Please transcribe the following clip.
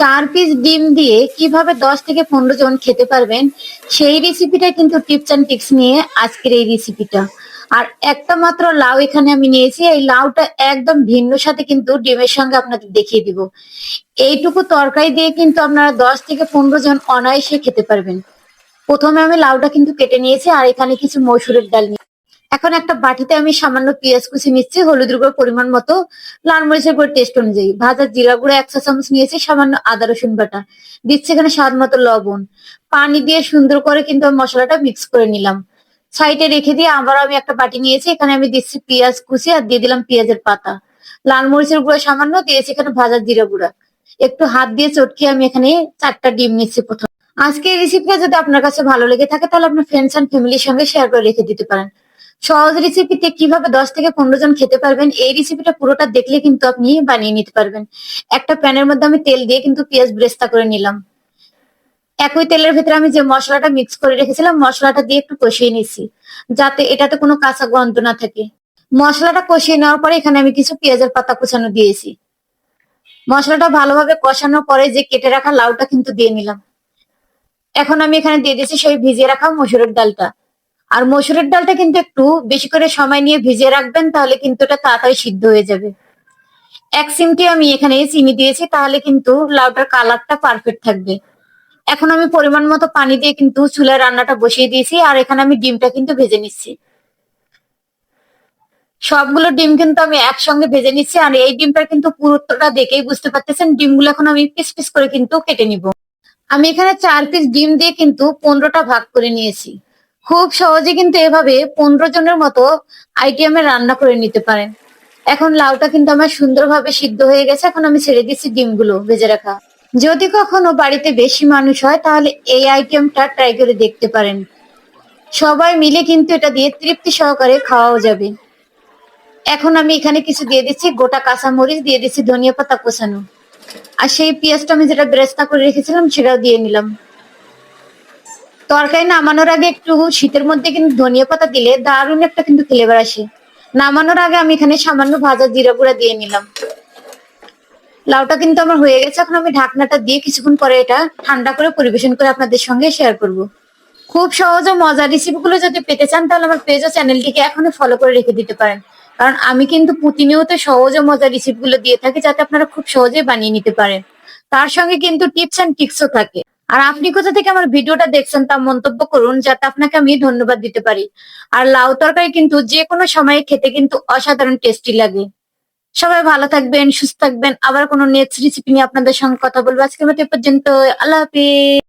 চার পিস ডিম দিয়ে কীভাবে দশ থেকে পনেরো জন খেতে পারবেন, সেই রেসিপিটা কিন্তু টিপস অ্যান্ড টিক্স নিয়ে আজকের এই রেসিপিটা আর একটা মাত্র লাউ এখানে আমি নিয়েছি, এই লাউটা একদম ভিন্ন সাথে কিন্তু ডিমের সঙ্গে আপনাদের দেখিয়ে দিব। এইটুকু তরকারি দিয়ে কিন্তু আপনারা দশ থেকে পনেরো জন অনায়াসে খেতে পারবেন। প্রথমে আমি লাউটা কিন্তু কেটে নিয়েছি, আর এখানে কিছু মসুরের ডাল নিয়ে এখন একটা বাটিতে আমি সামান্য পেঁয়াজ কুচি নিচ্ছি, হলুদ গুঁড়োর পরিমাণ মতো। লাল মরিচের গুঁড়ো টেস্ট অনুযায়ী। ভাজা জিরা গুঁড়ো একশো চামচ নিয়েছি, সামান্য আদা, রসুন বাটা। দিচ্ছি এখানে স্বাদ মতো লবণ। পানি দিয়ে সুন্দর করে কিন্তু মশলাটা মিক্স করে নিলাম। সাইডে রেখে দিয়ে আবার আমি একটা বাটি নিয়েছি, এখানে আমি দিচ্ছি পেঁয়াজ কুচি আর দিয়ে দিলাম পেঁয়াজের পাতা। লাল মরিচের গুঁড়ো সামান্য দিয়েছি, এখানে ভাজা জিরা গুঁড়া। একটু হাত দিয়ে চটকে আমি এখানে চারটা ডিম নিচ্ছি প্রথম। আজকে এই রেসিপিটা যদি আপনার কাছে ভালো লেগে থাকে, তাহলে আপনার ফ্রেন্ডস অ্যান্ড ফ্যামিলির সঙ্গে শেয়ার করে রেখে দিতে পারেন। সহজ রেসিপিতে কীভাবে দশ থেকে পনেরো জন খেতে পারবেন, এই রেসিপিটা পুরোটা দেখলে কিন্তু আপনি বানিয়ে নিতে পারবেন। একটা প্যানের মধ্যে আমি তেল দিয়ে কিন্তু পেঁয়াজ ব্রেস্তা করে নিলাম। একই তেলের ভেতরে আমি যে মশলাটা মিক্স করে রেখেছিলাম, মশলাটা দিয়ে একটু কষিয়ে নিচ্ছি, যাতে এটাতে কোনো কাঁচা গন্ধ না থাকে। মশলাটা কষিয়ে নেওয়ার পরে এখানে আমি কিছু পেঁয়াজের পাতা কুচানো দিয়েছি। মশলাটা ভালোভাবে কষানোর পরে যে কেটে রাখা লাউটা কিন্তু দিয়ে নিলাম। এখন আমি এখানে দিয়ে দিয়েছি সেই ভিজিয়ে রাখা মসুরের ডালটা। আর মসুরের ডালটা কিন্তু একটু বেশি করে সময় নিয়ে ভিজিয়ে রাখবেন, তাহলে কিন্তু এটা তাড়াতাড়ি সিদ্ধ হয়ে যাবে। এক সিমটি আমি এখানে চিনি দিয়েছি, তাহলে কিন্তু লাউটার কালারটা পারফেক্ট থাকবে। এখন আমি পরিমাণ মতো পানি দিয়ে কিন্তু চুলায় রান্নাটা বসিয়ে দিয়েছি, আর এখানে আমি ডিমটা কিন্তু ভেজে নিচ্ছি। সবগুলো ডিম কিন্তু আমি একসঙ্গে ভেজে নিচ্ছি, আর এই ডিমটা কিন্তু পুরোটা দেখেই বুঝতে পারতেছেন, ডিমগুলো এখন আমি পিস পিস করে কিন্তু কেটে নিব। আমি এখানে চার পিস ডিম দিয়ে কিন্তু পনেরোটা ভাগ করে নিয়েছি। খুব সহজে কিন্তু এভাবে পনেরো জনের মতো আইটেমে রান্না করে নিতে পারেন। এখন লাউটা কিন্তু আমার সুন্দরভাবে সিদ্ধ হয়ে গেছে, এখন আমি ছেড়ে দিচ্ছি ডিমগুলো ভেজে রাখা। যদি কখনো বাড়িতে বেশি মানুষ হয়, তাহলে এই আইটেমটা ট্রাই করে দেখতে পারেন। সবাই মিলে কিন্তু এটা দিয়ে তৃপ্তি সহকারে খাওয়াও যাবে। এখন আমি এখানে কিছু দিয়ে দিচ্ছি, গোটা কাঁচা মরিচ দিয়ে দিচ্ছি ধনিয়া পাতা কোচানো। আর সেই পেঁয়াজটা আমি যেটা ব্রেস্তা করে রেখেছিলাম, সেটাও দিয়ে নিলাম। তরকারি নামানোর আগে একটু শীতের মধ্যে কিন্তু ধনিয়া পাতা দিলে দারুণ একটা কিন্তু ফ্লেভার আসে। নামানোর আগে আমি এখানে সামান্য ভাজা জিরা গুঁড়া দিয়ে নিলাম। লাউটা কিন্তু আমার হয়ে গেছে, এখন আমি ঢাকনাটা দিয়ে কিছুক্ষণ পরে এটা ঠান্ডা করে পরিবেশন করে আপনাদের সঙ্গে শেয়ার করব। খুব সহজ ও মজার রেসিপিগুলো যদি পেতে চান, তাহলে আমার পেজ ও চ্যানেলটিকে এখনই ফলো করে রেখে দিতে পারেন। কারণ আমি কিন্তু প্রতিনিয়ত সহজ ও মজার রেসিপিগুলো দিয়ে থাকি, যাতে আপনারা খুব সহজে বানিয়ে নিতে পারেন। তার সঙ্গে কিন্তু টিপস অ্যান্ড টিক্সও থাকে। আর আপনি কোথা থেকে আমার ভিডিওটা দেখছেন তা মন্তব্য করুন, যাতে আপনাকে আমি ধন্যবাদ দিতে পারি। আর লাউ তরকারি কিন্তু যে কোনো সময়ে খেতে কিন্তু অসাধারণ টেস্টি লাগে। সবাই ভালো থাকবেন, সুস্থ থাকবেন। আবার কোনো নেক্সট রেসিপি নিয়ে আপনাদের সঙ্গে কথা বলব। আজকের মতো এ পর্যন্ত আল্লাহ হাফিজ।